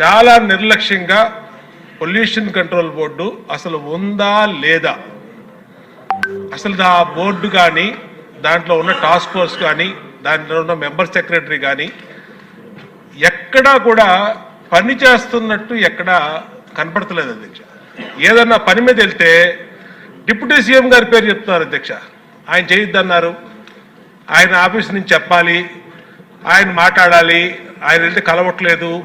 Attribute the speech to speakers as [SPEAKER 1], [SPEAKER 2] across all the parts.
[SPEAKER 1] చాలా నిర్లక్ష్యంగా pollution control board అసలు ఉందా లేదా? అసలు ఆ బోర్డు కానీ దాంట్లో ఉన్న టాస్క్ ఫోర్స్ కానీ దాంట్లో ఉన్న మెంబర్ సెక్రటరీ కానీ ఎక్కడా కూడా పని చేస్తున్నట్టు ఎక్కడా కనపడతలేదు అధ్యక్ష. ఏదన్నా పని మీద వెళ్తే డిప్యూటీ సీఎం గారి పేరు చెప్తున్నారు అధ్యక్ష. ఆయన చేయొద్దన్నారు. ఆయన ఆఫీస్ నుంచి చెప్పాలి. ఆయన మాట్లాడాలి. ఆయన వెళ్తే కలవట్లేదు.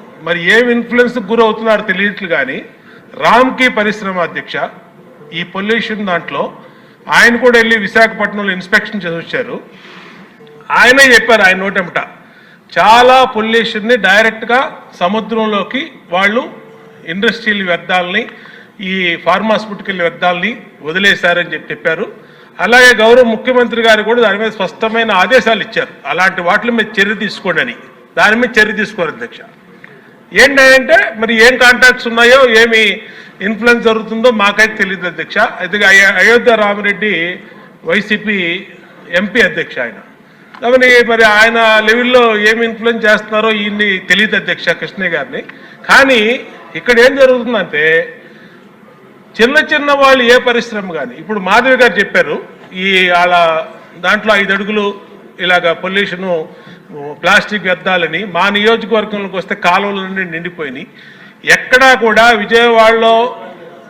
[SPEAKER 1] మరి ఏం ఇన్ఫ్లుయెన్స్ గురవుతున్నారో తెలియట్లు కానీ రామ్కి పరిశ్రమ అధ్యక్ష ఈ పొల్యూషన్ దాంట్లో ఆయన కూడా వెళ్ళి విశాఖపట్నంలో ఇన్స్పెక్షన్ చేసి వచ్చారు ఆయనే చెప్పారు ఆయన నోటెంట చాలా పొల్యూషన్ని డైరెక్ట్గా సముద్రంలోకి వాళ్ళు ఇండస్ట్రియల్ వ్యర్థాలని ఈ ఫార్మాస్యూటికల్ వ్యర్థాలని వదిలేశారని చెప్పి చెప్పారు. అలాగే గౌరవ ముఖ్యమంత్రి గారు కూడా దాని మీద స్పష్టమైన ఆదేశాలు ఇచ్చారు. అలాంటి వాటి మీద చర్య తీసుకోండి అని. దాని మీద చర్య తీసుకోరు అధ్యక్ష. ఏంటంటే మరి ఏం కాంటాక్ట్స్ ఉన్నాయో ఏమి ఇన్ఫ్లుయెన్స్ జరుగుతుందో మాకైతే తెలియదు అధ్యక్ష. అయితే అయ- అయోధ్య రామిరెడ్డి వైసీపీ ఎంపీ అధ్యక్ష ఆయన. కాబట్టి మరి ఆయన లెవెల్లో ఏమి ఇన్ఫ్లుయెన్స్ చేస్తున్నారో ఈయన్ని తెలియదు అధ్యక్ష కృష్ణయ్య గారిని. కానీ ఇక్కడ ఏం జరుగుతుందంటే చిన్న చిన్న వాళ్ళు ఏ పరిశ్రమ కానీ ఇప్పుడు మాధవి గారు చెప్పారు ఈ వాళ్ళ దాంట్లో ఐదు అడుగులు ఇలాగ పొల్యూషను ప్లాస్టిక్ వ్యర్థాలని మా నియోజకవర్గంలోకి వస్తే కాలువలన్నీ నిండిపోయినాయి. ఎక్కడా కూడా విజయవాడలో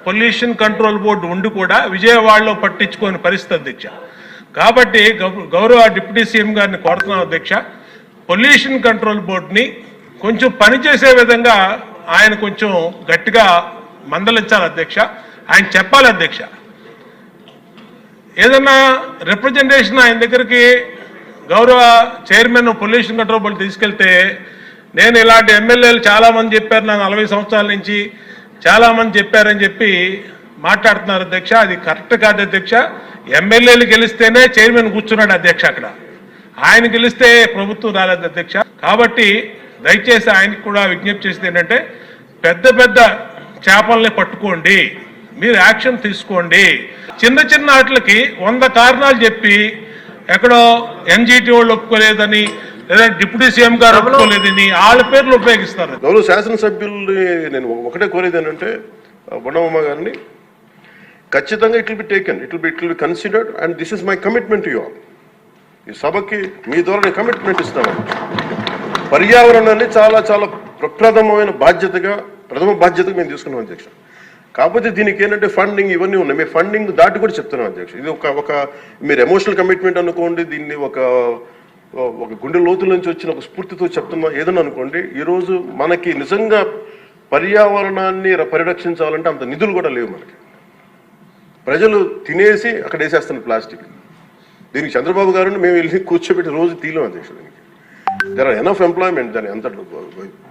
[SPEAKER 1] పొల్యూషన్ కంట్రోల్ బోర్డు ఉండి కూడా విజయవాడలో పట్టించుకోని పరిస్థితి అధ్యక్ష. కాబట్టి గౌ- గౌరవ డిప్యూటీ సీఎం గారిని కోరుతున్నాం అధ్యక్ష. పొల్యూషన్ కంట్రోల్ బోర్డుని కొంచెం పనిచేసే విధంగా ఆయన కొంచెం గట్టిగా మందలించాలి అధ్యక్ష. ఆయన చెప్పాలి అధ్యక్ష. ఏదన్నా రిప్రజెంటేషన్ ఆయన దగ్గరికి గౌరవ చైర్మన్ పొల్యూషన్ కంట్రోల్ బోర్డు తీసుకెళ్తే నేను ఇలాంటి ఎమ్మెల్యేలు చాలామంది చెప్పారు నాకు నలభై సంవత్సరాల నుంచి చాలా మంది చెప్పారని చెప్పి మాట్లాడుతున్నారు అధ్యక్ష. అది కరెక్ట్ కాదు అధ్యక్ష. ఎమ్మెల్యేలు గెలిస్తేనే చైర్మన్ కూర్చున్నాడు అధ్యక్ష అక్కడ. ఆయన గెలిస్తే ప్రభుత్వం రాలేదు అధ్యక్ష. కాబట్టి దయచేసి ఆయనకు కూడా విజ్ఞప్తి చేసింది ఏంటంటే పెద్ద పెద్ద చేపల్ని పట్టుకోండి. మీరు యాక్షన్ తీసుకోండి. చిన్న చిన్న వాటికి వంద కారణాలు చెప్పి ఎక్కడో ఎన్జిటి వాళ్ళు ఒప్పుకోలేదని లేదా డిప్యూటీ సీఎం గారు ఒప్పుకోలేదని వాళ్ళ పేర్లు ఉపయోగిస్తారు.
[SPEAKER 2] గౌరవ శాసనసభ్యుల్ని నేను ఒకటే కోరేది ఏంటంటే బొండమ్మ గారిని ఖచ్చితంగా it will be taken it will be it will be considered and this is my commitment you all. ఈ సభకి మీ ద్వారా నేను కమిట్మెంట్ ఇస్తాను. పర్యావరణాన్ని చాలా చాలా ప్రప్రథమమైన బాధ్యతగా ప్రథమ బాధ్యతగా మేము తీసుకున్నాం అధ్యక్ష. కాకపోతే దీనికి ఏంటంటే ఫండింగ్ ఇవన్నీ ఉన్నాయి. మీ ఫండింగ్ దాటి కూడా చెప్తున్నాం అధ్యక్ష. ఇది ఒక ఒక మీరు ఎమోషనల్ కమిట్మెంట్ అనుకోండి దీన్ని ఒక ఒక గుండె లోతుల నుంచి వచ్చిన ఒక స్ఫూర్తితో చెప్తున్నా ఏదన్నా అనుకోండి ఈరోజు మనకి నిజంగా పర్యావరణాన్ని పరిరక్షించాలంటే అంత నిధులు కూడా లేవు మనకి. ప్రజలు తినేసి అక్కడ వేసేస్తున్నారు ప్లాస్టిక్. దీనికి చంద్రబాబు గారిని మేము వెళ్ళి కూర్చోబెట్టి రోజు తీలం అధ్యక్షుడు దీనికి. దర్ ఆర్ ఎనఫ్ ఎంప్లాయ్మెంట్ దాని అంతట్లో.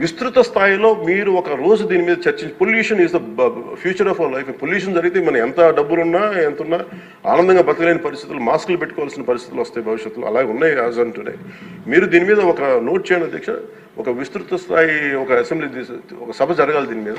[SPEAKER 2] విస్తృత స్థాయిలో మీరు ఒక రోజు దీని మీద చర్చించి pollution is the future of our life pollution జరిగితే మనం ఎంత డబ్బులున్నా ఎంత ఉన్నా ఆనందంగా బతకలేని పరిస్థితులు మాస్కులు పెట్టుకోవాల్సిన పరిస్థితులు వస్తాయి భవిష్యత్తులో. అలాగే ఉన్నాయి యాజ్ ఆన్ మీరు దీని మీద ఒక నోట్ చేయండి అధ్యక్ష. ఒక విస్తృత స్థాయి ఒక అసెంబ్లీ ఒక సభ జరగాలి దీని మీద.